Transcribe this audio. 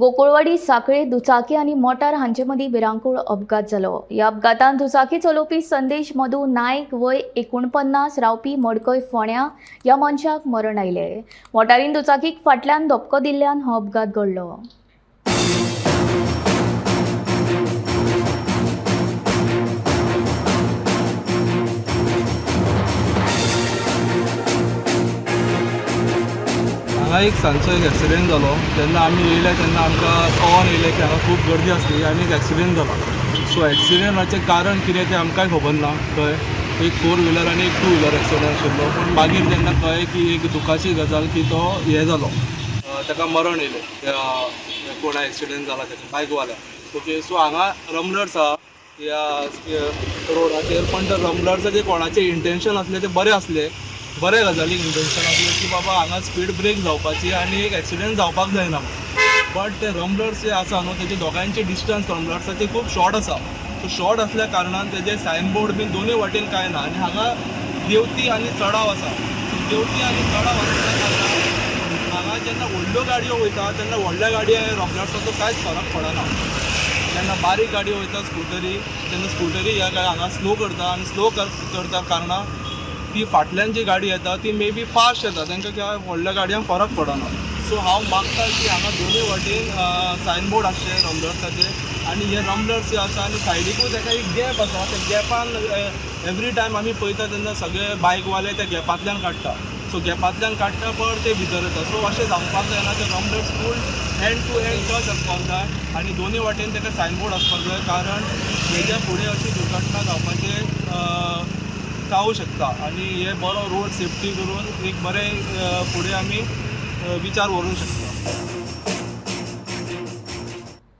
गोकुळवाडी साखळे दुचाकी आणि मोटार हांचे मदीं भिरांकूळ अपघात जालो ह्या अपघातांत दुचाकी चलोवपी संदेश मधू नायक वय एकोणपन्नास रावपी मडकय फोण्या ह्या मनशाक मरण आयले. मोटारीन दुचाकीक फाटल्यान धपको दिल्ल्यान हो अपघात घडलो. हांगा एक सांजचो एक एक्सिडेंट जालो जेन्ना आमी येयले तेन्ना आमकां कळोन येयलें की हांगा खूब गर्दी आसली आनी एक एक्सिडेंट जालो सो एक्सिडेंटाचें कारण कितें तें आमकांय खबर ना? कळ्ळें एक फोर व्हिलर आनी एक टू व्हिलर एक्सिडेंट आशिल्लो पूण मागीर जेन्ना कळ्ळें की एक दुखाची गजाल की तो हें जालो ताका मरण येयलें त्या कोणा एक्सिडेंट जाला ताच्या बायकवाल्या ओके सो हांगा रमलर्स आहा ह्या रोडाचेर पण रमलर्स जे कोणाचें इंटेंशन आसलें तें बरें आसलें बरे गजालीक इंटेन्शन आसलें की बाबा हांगा स्पीड ब्रेक जावपाची आनी एक एक्सिडेंट जावपाक जायना. बट ते रमलर्स जे आसा न्हू तेजे दोगांयचे डिस्टन्स रमलर्साचे खूब शॉर्ट आसा. सो शॉर्ट असल्या कारणान तेजे सायनबोर्ड बीन दोनूय वाटेन कांय ना आनी हांगा देंवती आनी चडाव आसा. सो देंवती आनी चडाव आसल्या कारणान हांगा जेन्ना व्हडल्यो गाडयो वयता तेन्ना व्हडल्या गाडये रमलर्साचो कांयच फरक पडना. जेन्ना बारीक गाडयो वयता स्कुटरी तेन्ना स्कुटरी ह्या हांगा स्लो करता आनी स्लो करता कारणान ती फाटल्यान जी गाडी येता ती मे बी फास्ट येता. तांकां त्या व्हडल्या गाडयांक फरक पडना. सो हांव मागता की हांगा दोनूय वाटेन सायनबोर्ड आसचे रमलर्साचे आनी हे रमलर्स जे आसा आनी सायडीकूय ताका एक गॅप आसा. त्या गॅपान एवरी टायम आमी पळयता तेन्ना सगळे बायकवाले त्या गॅपांतल्यान काडटा. सो गॅपांतल्यान काडटा पण ते भितर येता. सो अशें जावपाक जायना ते रमलर्स फूल हँड टू हँड टच आसपाक जाय. आनी दोनूय वाटेन ताका सायनबोर्ड आसपाक जाय. कारण हेज्या फुडें अशी दुर्घटना जावं शकता. आनी हे बरो रोड सेफ्टी करून एक बरें फुडें आमी विचार व्हरूंक शकता.